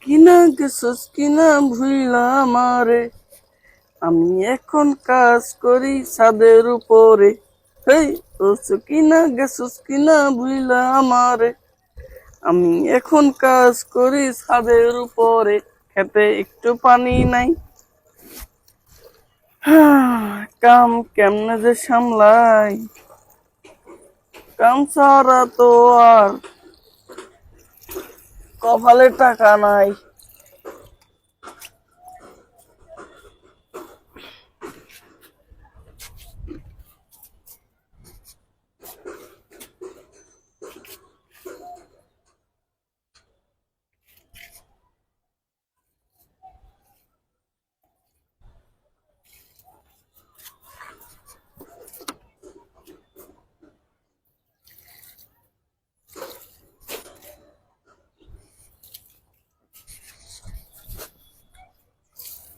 কিনা গেছস কিনা ভুইলা আমারে আমি এখন কাজ করি ছাদের উপরে। হেই ওসু কিনা গেছস কিনা ভুইলা আমারে আমি এখন কাজ করি ছাদের উপরে। খেতে একটু পানি নাই। কাম কেমনে যে সামলাই। কাম ছাড়া তো আর কপালে টাকা নাই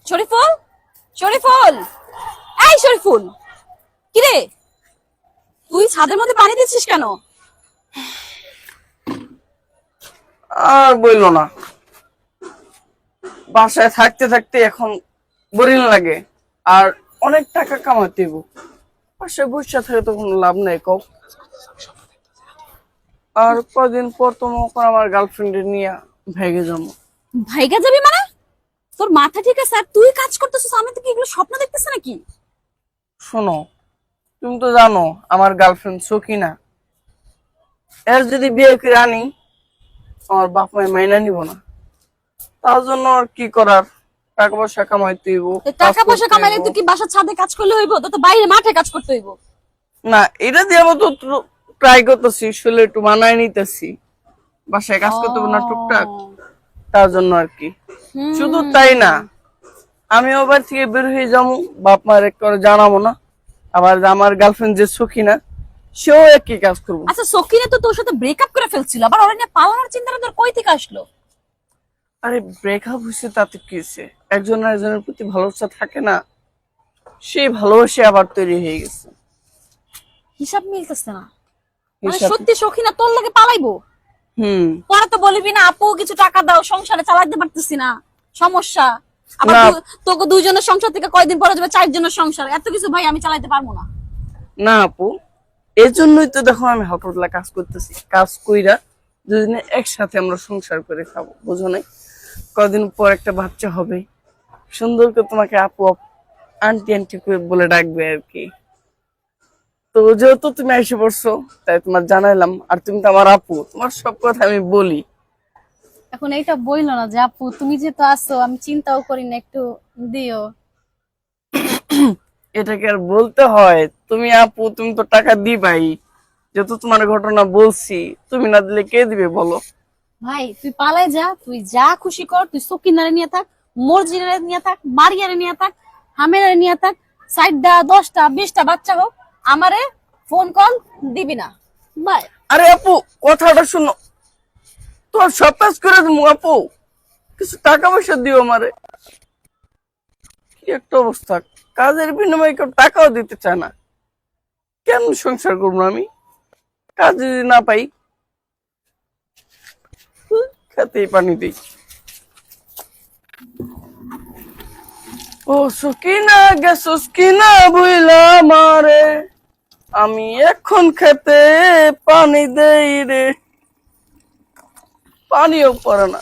শরীফুল শরীফুল এই শরীফুল কিরে? তুই ছাদের মধ্যে পানি দিচ্ছিস কেন? আর বইলো না। বাসায় থাকতে থাকতে এখন বোরিং লাগে। আর অনেক টাকা কামাতে। বাসায় বসে থাকে তো কোনো লাভ নাই কও। আর কদিন পর তো মনে আমার গার্লফ্রেন্ডের নিয়ে ভেগে যাব। ভাইগা যাবি মানে? তোর মাথা ঠিক আছে আর তুই কাজ করতেছিস আমি তো কি এগুলো স্বপ্ন দেখতেছ নাকি? শোনো তুমি তো জানো আমার গার্লফ্রেন্ড সকিনা এর যদি বিয়ে করে আনি আমার বাপ মায় মাইনা নিব না। তার জন্য আর কি করার? টাকা পয়সা কামাইতে হইব টাকা পয়সা কামাইলে তুই কি বাসার ছাদে কাজ করলে হইব? তো তো বাইরে মাঠে কাজ করতে হইব। না এটা দিয়ে আমি তো ট্রাই করতেছি শুলে একটু মানায় নিতেছি। বাসায় কাজ করতে হবে না টুকটাক। তার জন্য আর কি। শুধু তাই না আমি ওবার থেকে বের হয়ে যাব বাপ মার এক করে জানাব না। আবার আমার গার্লফ্রেন্ড যে সুখী না সেও একই কাজ করব। আচ্ছা সকিনে তো তোর সাথে ব্রেকআপ করে ফেলছিল আবার ওরা নিয়ে পালানোর চিন্তাটা তোর কই থেকে আসলো? আরে ব্রেকআপ হয়েছে তাতে কি হয়েছে? একজন একজনের প্রতি ভালোবাসা থাকে না সেই ভালোবাসে আবার তৈরি হয়ে গেছে। হিসাব মিলতেছে না। মানে সত্যি সখিনা তোর লাগে পালাইবো? পরে তো বলবি না আপু কিছু টাকা দাও সংসারে চালাতে পারতেছি না সমস্যা। আবার তোকে দুইজনের সংসার থেকে কয়দিন পরে যাবে? চারজনের সংসার। এত কিছু ভাই আমি চালাতে পারব না। না আপু। এই জন্যই তো দেখো আমি হালকা কাজ করতেছি। কাজ কইরা দুদিনে একসাথে আমরা সংসার করে খাব বুঝো নাই? কদিন পর একটা বাচ্চা হবে। সুন্দর করে তোমাকে আপু আপু, আন্টি আন্টি করে বলে ডাকবে আর কি। তো যেহেতু তুমি এসে পড়ছো তাই তোমার জানাইলাম। আর তুমি তো আমার আপু তোমার সব কথা আমি বলি। এখন এইটা বইলো না যে আপু তুমি যেহেতু আসো আমি চিন্তাও করি না একটু দিও। এটাকে আর বলতে হয়? তুমি আপু তুমি তো টাকা দিবাই। যেহেতু তোমার ঘটনা বলছি তুমি না দিলে কে দিবে বলো? ভাই তুই পালাই যা তুই যা খুশি কর তুই সকিনারে নিয়ে থাক মর্জিনারে নিয়ে থাক মারিয়ারে নিয়ে থাক হামেরারে নিয়ে থাক ষাটটা দশটা বিশটা বাচ্চা হোক আমারে ফোন কল দিবি না। বাই। আরে আপু কথাটা শুনো। তোমার সব করে দেবো আপু। কিছু টাকা পয়সা দিও আমারে। কি একটা অবস্থা। কাজের বিনিময়ে কেউ টাকাও দিতে চায় না। কেন সংসার করব আমি? কাজ যদি না পাই খেতেই পানি দিই। ও সুকিনা গেছস কিনা বুইলা মারে। আমি এখন খেতে পানি দেই রে। পানিও পড়ে না।